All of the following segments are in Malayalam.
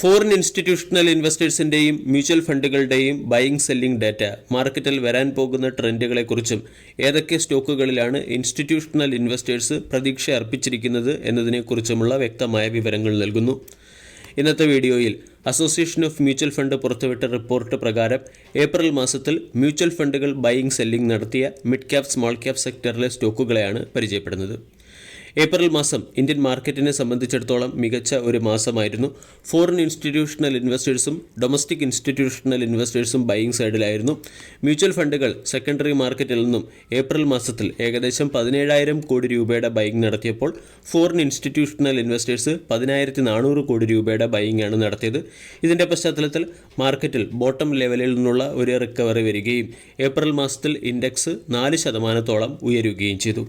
ഫോറിൻ ഇൻസ്റ്റിറ്റ്യൂഷണൽ ഇൻവെസ്റ്റേഴ്സിന്റെയും മ്യൂച്വൽ ഫണ്ടുകളുടെയും ബൈയിങ് സെല്ലിംഗ് ഡാറ്റ മാർക്കറ്റിൽ വരാൻ പോകുന്ന ട്രെൻഡുകളെക്കുറിച്ചും ഏതൊക്കെ സ്റ്റോക്കുകളിലാണ് ഇൻസ്റ്റിറ്റ്യൂഷണൽ ഇൻവെസ്റ്റേഴ്സ് പ്രതീക്ഷ അർപ്പിച്ചിരിക്കുന്നത് എന്നതിനെക്കുറിച്ചുമുള്ള വ്യക്തമായ വിവരങ്ങൾ നൽകുന്നു. ഇന്നത്തെ വീഡിയോയിൽ അസോസിയേഷൻ ഓഫ് മ്യൂച്വൽ ഫണ്ട് പുറത്തുവിട്ട റിപ്പോർട്ട് പ്രകാരം ഏപ്രിൽ മാസത്തിൽ മ്യൂച്വൽ ഫണ്ടുകൾ ബൈയിങ് സെല്ലിംഗ് നടത്തിയ മിഡ് ക്യാപ് സ്മോൾ ക്യാപ് സെക്ടറിലെ സ്റ്റോക്കുകളെയാണ് പരിചയപ്പെടുന്നത്. ഏപ്രിൽ മാസം ഇന്ത്യൻ മാർക്കറ്റിനെ സംബന്ധിച്ചിടത്തോളം മികച്ച ഒരു മാസമായിരുന്നു. ഫോറിൻ ഇൻസ്റ്റിറ്റ്യൂഷണൽ ഇൻവെസ്റ്റേഴ്സും ഡൊമസ്റ്റിക് ഇൻസ്റ്റിറ്റ്യൂഷണൽ ഇൻവെസ്റ്റേഴ്സും ബൈയിങ് സൈഡിലായിരുന്നു മ്യൂച്വൽ ഫണ്ടുകൾ സെക്കൻഡറി മാർക്കറ്റിൽ നിന്നും ഏപ്രിൽ മാസത്തിൽ ഏകദേശം പതിനേഴായിരം കോടി രൂപയുടെ ബൈയിങ് നടത്തിയപ്പോൾ ഫോറിൻ ഇൻസ്റ്റിറ്റ്യൂഷണൽ ഇൻവെസ്റ്റേഴ്സ് പതിനായിരത്തി നാനൂറ് കോടി രൂപയുടെ ബൈയിങ് ആണ് നടത്തിയത്. ഇതിന്റെ പശ്ചാത്തലത്തിൽ മാർക്കറ്റിൽ ബോട്ടം ലെവലിൽ നിന്നുള്ള ഒരു റിക്കവറി വരികയും ഏപ്രിൽ മാസത്തിൽ ഇൻഡെക്സ് നാല് ശതമാനത്തോളം ഉയരുകയും ചെയ്തു.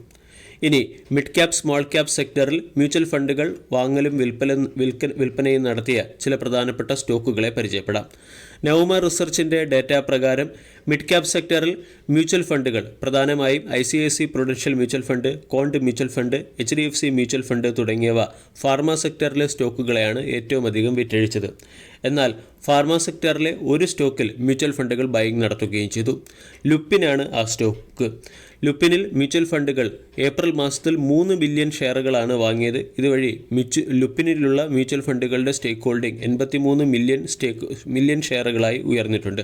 ഇനി മിഡ് ക്യാപ് സ്മോൾ ക്യാപ് സെക്ടറിൽ മ്യൂച്വൽ ഫണ്ടുകൾ വാങ്ങലും വിൽപ്പന വിൽപ്പനയും നടത്തിയ ചില പ്രധാനപ്പെട്ട സ്റ്റോക്കുകളെ പരിചയപ്പെടാം. നവമ റിസർച്ചിന്റെ ഡാറ്റ പ്രകാരം മിഡ് ക്യാപ് സെക്ടറിൽ മ്യൂച്വൽ ഫണ്ടുകൾ പ്രധാനമായും I C I C prudential mutual fund കോണ്ട് mutual fund H D F C mutual fund തുടങ്ങിയവ ഫാർമ സെക്ടറിലെ സ്റ്റോക്കുകളെയാണ് ഏറ്റവും അധികം വിറ്റഴിച്ചത്. എന്നാൽ ഫാർമ സെക്ടറിലെ ഒരു സ്റ്റോക്കിൽ മ്യൂച്വൽ ഫണ്ടുകൾ ബൈങ് നടത്തുകയും ചെയ്തു. ലുപ്പിനാണ് ആ സ്റ്റോക്ക് ലുപ്പിനിൽ മ്യൂച്വൽ ഫണ്ടുകൾ ഏപ്രിൽ മാസത്തിൽ മൂന്ന് ബില്യൺ ഷെയറുകളാണ് വാങ്ങിയത്. ഇതുവഴി മ്യൂച്വ ലുപ്പിനിലുള്ള മ്യൂച്വൽ ഫണ്ടുകളുടെ സ്റ്റേക്ക് ഹോൾഡിംഗ് എൺപത്തിമൂന്ന് മില്യൺ സ്റ്റേക്ക് മില്യൺ ഷെയറുകളായി ഉയർന്നിട്ടുണ്ട്.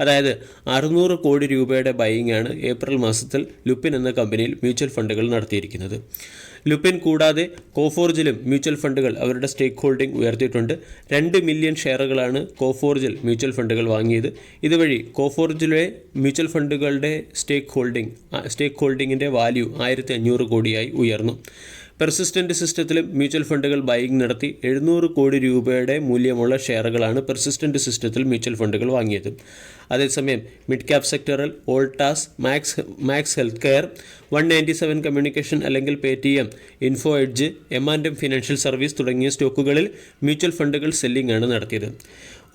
അതായത് അറുന്നൂറ് കോടി രൂപയുടെ ബൈങ്ങാണ് ഏപ്രിൽ മാസത്തിൽ ലുപ്പിൻ എന്ന കമ്പനിയിൽ മ്യൂച്വൽ ഫണ്ടുകൾ നടത്തിയിരിക്കുന്നത്. ലുപ്പിൻ കൂടാതെ കോഫോർജിലും മ്യൂച്വൽ ഫണ്ടുകൾ അവരുടെ സ്റ്റേക്ക് ഹോൾഡിംഗ് ഉയർത്തിയിട്ടുണ്ട്. രണ്ട് മില്യൺ ഷെയറുകളാണ് കോഫോർജിൽ മ്യൂച്വൽ ഫണ്ടുകൾ വാങ്ങിയത്. ഇതുവഴി കോഫോർജിലെ മ്യൂച്വൽ ഫണ്ടുകളുടെ സ്റ്റേക്ക് ഹോൾഡിംഗ് സ്റ്റേക്ക് ഹോൾഡിങ്ങിന്റെ വാല്യൂ ആയിരത്തി കോടിയായി ഉയർന്നു. പെർസിസ്റ്റന്റ് സിസ്റ്റത്തിലും മ്യൂച്വൽ ഫണ്ടുകൾ ബൈയിങ് നടത്തി എഴുന്നൂറ് കോടി രൂപയുടെ മൂല്യമുള്ള ഷെയറുകളാണ് പെർസിസ്റ്റന്റ് സിസ്റ്റത്തിൽ മ്യൂച്വൽ ഫണ്ടുകൾ വാങ്ങിയത്. അതേസമയം മിഡ് ക്യാപ് സെക്ടറിൽ Voltas Max Max Health Care one ninety seven Communication അല്ലെങ്കിൽ Paytm Info Edge M and M Financial Service തുടങ്ങിയ സ്റ്റോക്കുകളിൽ മ്യൂച്വൽ ഫണ്ടുകൾ സെല്ലിംഗ് ആണ് നടത്തിയത്.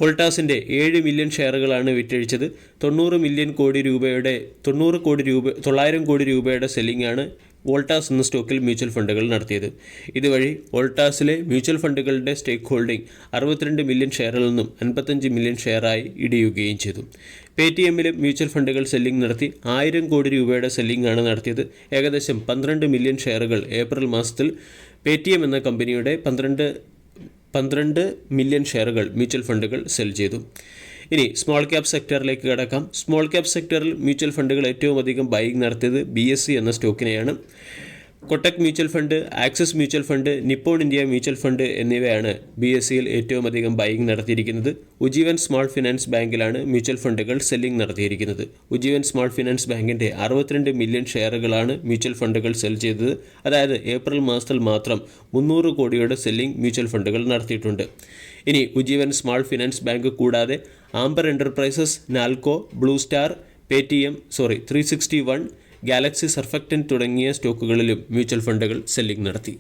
ഓൾട്ടാസിന്റെ ഏഴ് മില്യൺ ഷെയറുകളാണ് വിറ്റഴിച്ചത്. തൊണ്ണൂറ് മില്യൺ കോടി രൂപയുടെ തൊണ്ണൂറ് കോടി രൂപ തൊള്ളായിരം കോടി രൂപയുടെ സെല്ലിംഗ് ആണ് വോൾട്ടാസ് എന്ന സ്റ്റോക്കിൽ മ്യൂച്വൽ ഫണ്ടുകൾ നടത്തിയത്. ഇതുവഴി വോൾട്ടാസിലെ മ്യൂച്വൽ ഫണ്ടുകളുടെ സ്റ്റേക്ക് ഹോൾഡിംഗ് അറുപത്തിരണ്ട് മില്യൺ ഷെയറിൽ നിന്നും അൻപത്തഞ്ച് മില്യൺ ഷെയറായി ഇടിയുകയും ചെയ്തു. പേ ടി എമ്മിലും മ്യൂച്വൽ ഫണ്ടുകൾ സെല്ലിംഗ് നടത്തി ആയിരം കോടി രൂപയുടെ സെല്ലിംഗ് ആണ് നടത്തിയത്. ഏകദേശം പന്ത്രണ്ട് മില്യൺ ഷെയറുകൾ ഏപ്രിൽ മാസത്തിൽ പേ ടി എം എന്ന കമ്പനിയുടെ പന്ത്രണ്ട് പന്ത്രണ്ട് മില്യൺ ഷെയറുകൾ മ്യൂച്വൽ ഫണ്ടുകൾ സെൽ ചെയ്തു. ഇനി സ്മോൾ ക്യാപ് സെക്ടറിലേക്ക് കടക്കാം. സ്മോൾ ക്യാപ് സെക്ടറിൽ മ്യൂച്വൽ ഫണ്ടുകൾ ഏറ്റവും അധികം ബൈങ് നടത്തിയത് ബി സി എന്ന സ്റ്റോക്കിനെയാണ് Kotak mutual fund Axis mutual fund Nippon India mutual fund എന്നിവയാണ് ബി എസ് സിയിൽ ഏറ്റവും അധികം ബൈങ് നടത്തിയിരിക്കുന്നത്. ഉജീവൻ സ്മാൾ ഫിനാൻസ് ബാങ്കിലാണ് മ്യൂച്വൽ ഫണ്ടുകൾ സെല്ലിംഗ് നടത്തിയിരിക്കുന്നത്. ഉജീവൻ സ്മാൾ ഫിനാൻസ് ബാങ്കിന്റെ അറുപത്തിരണ്ട് മില്യൺ ഷെയറുകളാണ് മ്യൂച്വൽ ഫണ്ടുകൾ സെൽ ചെയ്തത്. അതായത് ഏപ്രിൽ മാസത്തിൽ മാത്രം മുന്നൂറ് കോടിയുടെ സെല്ലിംഗ് മ്യൂച്വൽ ഫണ്ടുകൾ നടത്തിയിട്ടുണ്ട്. ഇനി ഉജീവൻ സ്മാൾ ഫിനാൻസ് ബാങ്ക് കൂടാതെ Amber Enterprises Nalco Blue Star Paytm sorry three sixty one Galaxy Surfactant തുടങ്ങിയ സ്റ്റോക്കുകളിലും മ്യൂച്വൽ ഫണ്ടുകൾ സെല്ലിംഗ് നടത്തി.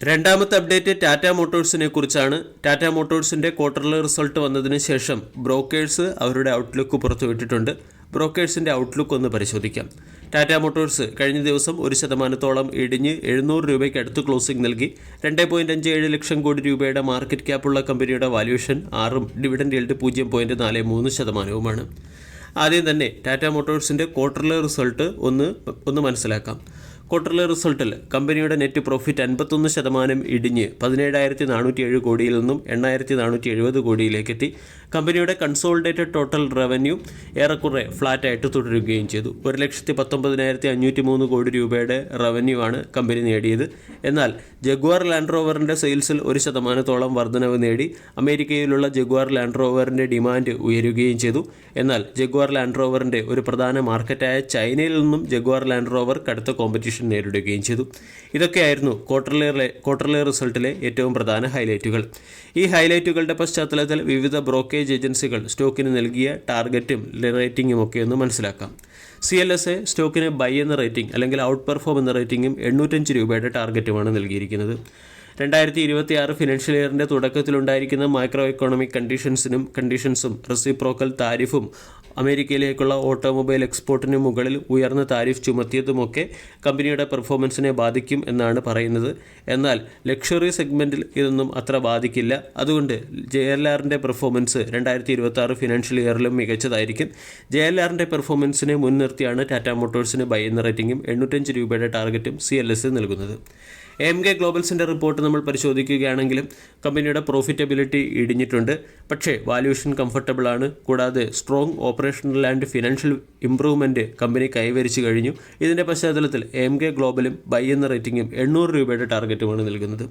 രണ്ടാമത്തെ അപ്ഡേറ്റ് ടാറ്റ മോട്ടോഴ്സിനെ കുറിച്ചാണ്. ടാറ്റ മോട്ടോഴ്സിന്റെ ക്വാർട്ടർലി റിസൾട്ട് വന്നതിന് ശേഷം ബ്രോക്കേഴ്സ് അവരുടെ ഔട്ട്ലുക്ക് പുറത്തുവിട്ടിട്ടുണ്ട് ബ്രോക്കേഴ്സിന്റെ ഔട്ട്ലുക്ക് ഒന്ന് പരിശോധിക്കാം. ടാറ്റ മോട്ടോഴ്സ് കഴിഞ്ഞ ദിവസം ഒരു ശതമാനത്തോളം ഇടിഞ്ഞ് എഴുന്നൂറ് രൂപയ്ക്ക് അടുത്ത് ക്ലോസിംഗ് നൽകി. രണ്ട് പോയിന്റ് അഞ്ച് ഏഴ് ലക്ഷം കോടി രൂപയുടെ മാർക്കറ്റ് ക്യാപ്പുള്ള കമ്പനിയുടെ വാല്യൂഷൻ ആറും ഡിവിഡൻഡ് ഡീൽഡ് പൂജ്യം പോയിന്റ് നാല് മൂന്ന് ശതമാനവുമാണ്. ആദ്യം തന്നെ ടാറ്റ മോട്ടോഴ്സിന്റെ ക്വാർട്ടർലി റിസൾട്ട് ഒന്ന് ഒന്ന് മനസ്സിലാക്കാം. ക്വാർട്ടർലി റിസൾട്ടിൽ കമ്പനിയുടെ നെറ്റ് പ്രോഫിറ്റ് അൻപത്തൊന്ന് ശതമാനം ഇടിഞ്ഞ് പതിനേഴായിരത്തി നാനൂറ്റി ഏഴ് കോടിയിൽ നിന്നും എണ്ണായിരത്തി നാനൂറ്റി എഴുപത് കോടിയിലേക്ക് എത്തി കമ്പനിയുടെ കൺസോളിഡേറ്റഡ് ടോട്ടൽ റവന്യൂ ഏറെക്കുറെ ഫ്ലാറ്റായിട്ട് തുടരുകയും ചെയ്തു. ഒരു ലക്ഷത്തി പത്തൊമ്പതിനായിരത്തി അഞ്ഞൂറ്റി മൂന്ന് കോടി രൂപയുടെ റവന്യൂ ആണ് കമ്പനി നേടിയത്. എന്നാൽ ജഗ്വാർ ലാൻഡ് റോവറിന്റെ സെയിൽസിൽ ഒരു ശതമാനത്തോളം വർധനവ് നേടി. അമേരിക്കയിലുള്ള ജഗ്വാർ ലാൻഡ് റോവറിന്റെ ഡിമാൻഡ് ഉയരുകയും ചെയ്തു. എന്നാൽ ജഗ്വാർ ലാൻഡ് റോവറിന്റെ ഒരു പ്രധാന മാർക്കറ്റായ ചൈനയിൽ നിന്നും ജഗ്വാർ ലാൻഡ് റോവർ കടുത്ത കോമ്പറ്റീഷൻ നേരിടുകയും ചെയ്തു. ഇതൊക്കെയായിരുന്നു ക്വാർട്ടർലി ക്വാർട്ടർലി റിസൾട്ടിലെ ഏറ്റവും പ്രധാന ഹൈലൈറ്റുകൾ ഈ ഹൈലൈറ്റുകളുടെ പശ്ചാത്തലത്തിൽ വിവിധ ബ്രോക്കേജ് ഏജൻസികൾ സ്റ്റോക്കിന് നൽകിയ ടാർഗറ്റും റേറ്റിംഗും ഒക്കെ ഒന്ന് മനസ്സിലാക്കാം. സി എൽ എസ് എ സ്റ്റോക്കിന് ബൈ എന്ന റേറ്റിംഗ് അല്ലെങ്കിൽ ഔട്ട് പെർഫോം എന്ന റേറ്റിംഗും എണ്ണൂറ്റഞ്ച് രൂപയുടെ ടാർഗറ്റുമാണ് നൽകിയിരിക്കുന്നത്. രണ്ടായിരത്തി ഇരുപത്തി ആറ് ഫിനാൻഷ്യൽ ഇയറിന്റെ തുടക്കത്തിലുണ്ടായിരിക്കുന്ന മൈക്രോ എക്കോണമിക് കണ്ടീഷൻസിനും കണ്ടീഷൻസും റെസിപ്രോക്കൽ താരിഫും അമേരിക്കയിലേക്കുള്ള ഓട്ടോമൊബൈൽ എക്സ്പോർട്ടിന് മുകളിൽ ഉയർന്ന താരിഫ് ചുമത്തിയതുമൊക്കെ കമ്പനിയുടെ പെർഫോമൻസിനെ ബാധിക്കും എന്നാണ് പറയുന്നത്. എന്നാൽ ലക്ഷറി സെഗ്മെന്റിൽ ഇതൊന്നും അത്ര ബാധിക്കില്ല. അതുകൊണ്ട് ജെ എൽ ആറിന്റെ പെർഫോമൻസ് രണ്ടായിരത്തി ഇരുപത്തി ആറ് ഫിനാൻഷ്യൽ ഇയറിലും മികച്ചതായിരിക്കും. ജെ എൽ ആറിന്റെ പെർഫോമൻസിനെ മുൻനിർത്തിയാണ് ടാറ്റ മോട്ടോഴ്സിന് ബൈ എന്ന റേറ്റിംഗും എണ്ണൂറ്റഞ്ച് രൂപയുടെ ടാർഗറ്റും സി എൽ എസ് നൽകുന്നത്. എം കെ ഗ്ലോബൽസിന്റെ റിപ്പോർട്ട് നമ്മൾ പരിശോധിക്കുകയാണെങ്കിലും കമ്പനിയുടെ പ്രോഫിറ്റബിലിറ്റി ഇടിഞ്ഞിട്ടുണ്ട്. പക്ഷേ വാല്യൂഷൻ കംഫർട്ടബിൾ ആണ്. കൂടാതെ strong operational and financial improvement company കൈവരിച്ചു കഴിഞ്ഞു. ഇതിന്റെ പശ്ചാത്തലത്തിൽ എം കെ ഗ്ലോബലും ബൈ എന്ന റേറ്റിംഗും എണ്ണൂറ് രൂപയുടെ ടാർഗറ്റുമാണ് നൽകുന്നത്.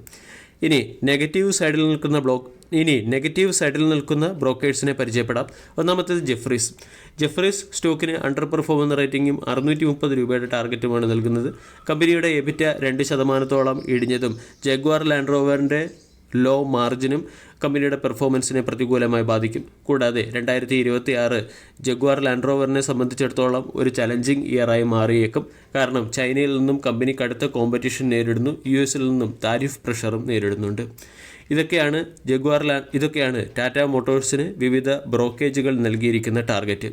ഇനി നെഗറ്റീവ് സൈഡിൽ നിൽക്കുന്ന ബ്ലോക്ക് ഇനി നെഗറ്റീവ് സൈഡിൽ നിൽക്കുന്ന ബ്രോക്കേഴ്സിനെ പരിചയപ്പെടാം. ഒന്നാമത്തേത് ജെഫ്രീസ്. ജെഫ്രീസ് സ്റ്റോക്കിന് അണ്ടർ പെർഫോം എന്ന റേറ്റിംഗും അറുന്നൂറ്റി മുപ്പത് രൂപയുടെ ടാർഗറ്റുമാണ് നൽകുന്നത്. കമ്പനിയുടെ എബിറ്റ രണ്ട് ശതമാനത്തോളം ഇടിഞ്ഞതും ജഗ്വാർ ലാൻഡ് റോവറിന്റെ ലോ മാർജിനും കമ്പനിയുടെ പെർഫോമൻസിനെ പ്രതികൂലമായി ബാധിക്കും. കൂടാതെ രണ്ടായിരത്തി ഇരുപത്തി ആറ് ജഗ്വാർ ലാൻഡ് റോവറിനെ സംബന്ധിച്ചിടത്തോളം ഒരു ചലഞ്ചിങ് ഇയറായി മാറിയേക്കും. കാരണം ചൈനയിൽ നിന്നും കമ്പനി കടുത്ത കോമ്പറ്റീഷൻ നേരിടുന്നു. യു എസിൽ നിന്നും താരിഫ് പ്രഷറും നേരിടുന്നുണ്ട്. ഇതൊക്കെയാണ് ജഗ്വാർ ലാൻഡ് ഇതൊക്കെയാണ് ടാറ്റ മോട്ടോഴ്സിന് വിവിധ ബ്രോക്കേജുകൾ നൽകിയിരിക്കുന്ന ടാർഗറ്റ്.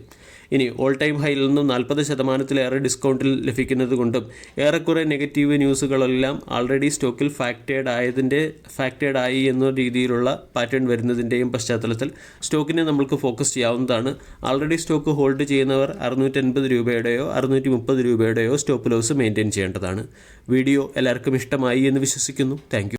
ഇനി ഓൾ ടൈം ഹൈയിൽ നിന്നും നാൽപ്പത് ശതമാനത്തിലേറെ ഡിസ്കൗണ്ടിൽ ലഭിക്കുന്നത് കൊണ്ടും ഏറെക്കുറെ നെഗറ്റീവ് ന്യൂസുകളെല്ലാം ആൾറെഡി സ്റ്റോക്കിൽ ഫാക്റ്റേഡ് ആയതിന്റെ ഫാക്റ്റേഡ് ആയി എന്ന രീതിയിലുള്ള പാറ്റേൺ വരുന്നതിന്റെയും പശ്ചാത്തലത്തിൽ സ്റ്റോക്കിനെ നമ്മൾക്ക് ഫോക്കസ് ചെയ്യാവുന്നതാണ്. ആൾറെഡി സ്റ്റോക്ക് ഹോൾഡ് ചെയ്യുന്നവർ അറുന്നൂറ്റൻപത് രൂപയുടെയോ അറുന്നൂറ്റി മുപ്പത് രൂപയുടെയോ സ്റ്റോപ്പ് ലോസ് മെയിന്റെയിൻ ചെയ്യേണ്ടതാണ്. വീഡിയോ എല്ലാവർക്കും ഇഷ്ടമായി എന്ന് വിശ്വസിക്കുന്നു. താങ്ക്